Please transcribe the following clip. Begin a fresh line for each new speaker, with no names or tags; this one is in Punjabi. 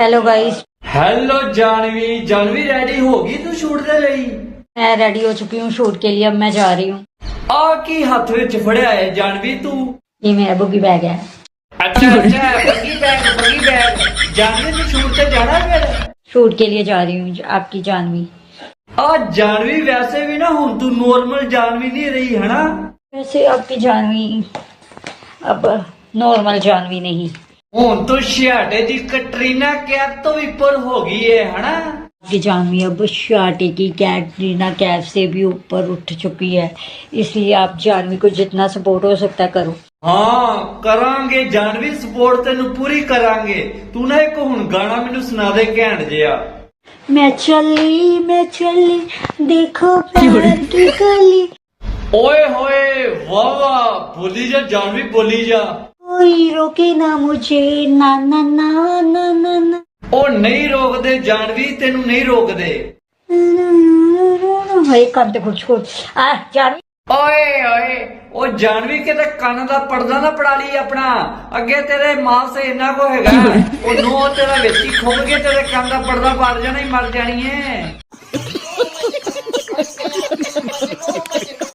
hello guys
hello Janhvi Janhvi ready ਹੋ ਗਈ ਤੂੰ ਸ਼ੂਟ ਦੇ ਲਈ
मैं रेडी हो चुकी हूँ शूट के लिए अब मैं जा रही हूँ
ਆ ਕੀ ਹੱਥ ਵਿੱਚ ਫੜਿਆ ਹੈ ਜਾਨਵੀ ਤੂੰ
ये मेरा बुगी बैग है
ਅੱਛਾ ਅੱਛਾ ਬੱਗੀ ਬੈਗ ਬੱਗੀ ਬੈਗ ਜਾਨਵੀ ਤੂੰ ਸ਼ੂਟ ਤੇ ਜਾਣਾ ਫਿਰ
शूट के लिए जा रही हूँ आपकी जानवी
ਆ ਜਾਨਵੀ ਵੈਸੇ ਵੀ ਨਾ ਹੁਣ ਤੂੰ ਨੋਰਮਲ ਜਾਨਵੀ ਨਹੀਂ ਰਹੀ ਹਨਾ
वैसे आपकी जानवी अब नॉर्मल जानवी नहीं
ਹੁਣ ਤੂੰ ਛਿਆਟੇ ਦੀ ਕਟਰੀਨਾ ਕੈਫ ਤੋਂ ਵੀ ਉੱਪਰ ਹੋ ਗਈ ਹੈ ਹਨਾ
आपकी जानवी अब शाटे की कैटरीना कैफ से भी ऊपर उठ चुकी है इसलिए आप जानवी को जितना सपोर्ट हो सकता है करो
ਹਾਂ ਕਰਾਂਗੇ ਜਾਨਵੀ ਸਪੋਰਟ ਤੈਨੂੰ ਪੂਰੀ ਕਰਾਂਗੇ ਤੂੰ ਨਾ ਇੱਕ ਹੁਣ ਗਾਣਾ ਮੈਨੂੰ ਸੁਣਾ ਦੇ ਘੈਂਟ ਜਿਹਾ
मैं चली मैं चली देखो प्यार की गली
ਓਏ ਹੋਏ ਵਾਹ ਵਾਹ ਬੋਲੀ ਜਾ ਜਾਨਵੀ ਬੋਲੀ ਜਾ
कोई रोके ना मुझे ना ना ना ना ना ना
ਉਹ ਨਹੀਂ ਰੋਕਦੇ ਜਾਨਵੀ ਤੈਨੂੰ ਨਹੀਂ ਰੋਕਦੇ
ਹਾਏ ਕੰਨ ਤੇ ਖੁਰਚ ਖੁਰਚ ਆ ਜਾਨਵੀ
ਓਏ ਓਏ ਉਹ ਜਾਨਵੀ ਕਿਤੇ ਕੰਨ ਦਾ ਪਰਦਾ ਨਾ ਪੜਾ ਲਈ ਆਪਣਾ ਅੱਗੇ ਤੇਰੇ ਮਾਸ ਇੰਨਾ ਕੋ ਹੈਗਾ ਉਹ ਨੋ ਤੇਰਾ ਵਿੱਚ ਹੀ ਖੁੱਭ ਕੇ ਤੇਰੇ ਕੰਨ ਦਾ ਪਰਦਾ ਪਾੜ ਜਾਣਾ ਹੀ ਮਰ ਜਾਣੀ ਏ